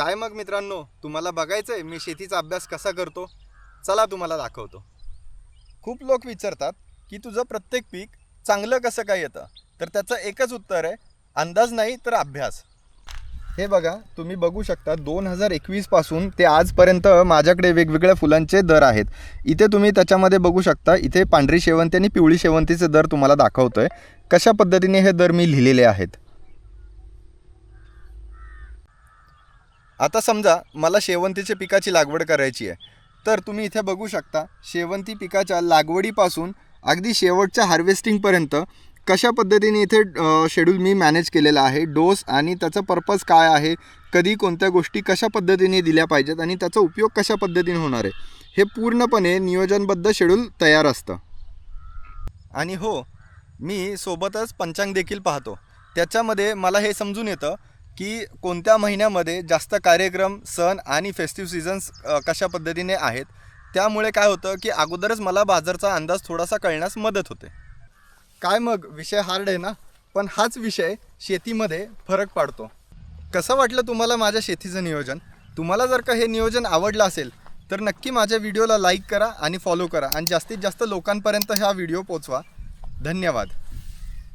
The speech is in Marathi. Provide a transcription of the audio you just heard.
काय मग मित्रांनो? तुम्हाला बघायचं आहे मी शेतीचा अभ्यास कसा करतो? चला तुम्हाला दाखवतो. खूप लोक विचारतात की तुझं प्रत्येक पीक चांगलं कसं काय येतं? तर त्याचं एकच उत्तर आहे अंदाज नाही तर अभ्यास. हे बघा तुम्ही बघू शकता दोन हजार एकवीसपासून ते आजपर्यंत माझ्याकडे वेगवेगळ्या फुलांचे दर आहेत. इथे तुम्ही त्याच्यामध्ये बघू शकता इथे पांढरी शेवंती आणि पिवळी शेवंतीचे दर तुम्हाला दाखवतो आहे कशा पद्धतीने हे दर मी लिहिलेले आहेत? आता समजा मला शेवंतीच्या पिकाची लागवड करायची आहे तर तुम्ही इथे बघू शकता शेवंती पिकाच्या लागवडीपासून अगदी शेवटच्या हार्वेस्टिंगपर्यंत कशा पद्धतीने इथे शेड्यूल मी मॅनेज केलेला आहे डोस आणि त्याचा पर्पज काय आहे कधी कोणत्या गोष्टी कशा पद्धतीने दिल्या पाहिजेत आणि त्याचा उपयोग कशा पद्धतीने होणार आहे हे पूर्णपणे नियोजनबद्ध शेड्यूल तयार असतं. आणि हो मी सोबतच पंचांग देखील पाहतो त्याच्यामध्ये मला हे समजून येतं की कोणत्या महिन्यामध्ये जास्त कार्यक्रम सण आणि फेस्टिव्ह सीझन्स कशा पद्धतीने आहेत? त्यामुळे काय होतं की अगोदरच मला बाजारचा अंदाज थोडासा कळण्यास मदत होते. काय मग? विषय हार्ड आहे ना? पण हाच विषय शेतीमध्ये फरक पाडतो. कसं वाटलं तुम्हाला माझ्या शेतीचं नियोजन? तुम्हाला जर का हे नियोजन आवडलं असेल तर नक्की माझ्या व्हिडिओला लाईक करा आणि फॉलो करा. आणि जास्तीत जास्त लोकांपर्यंत हा व्हिडिओ पोचवा धन्यवाद.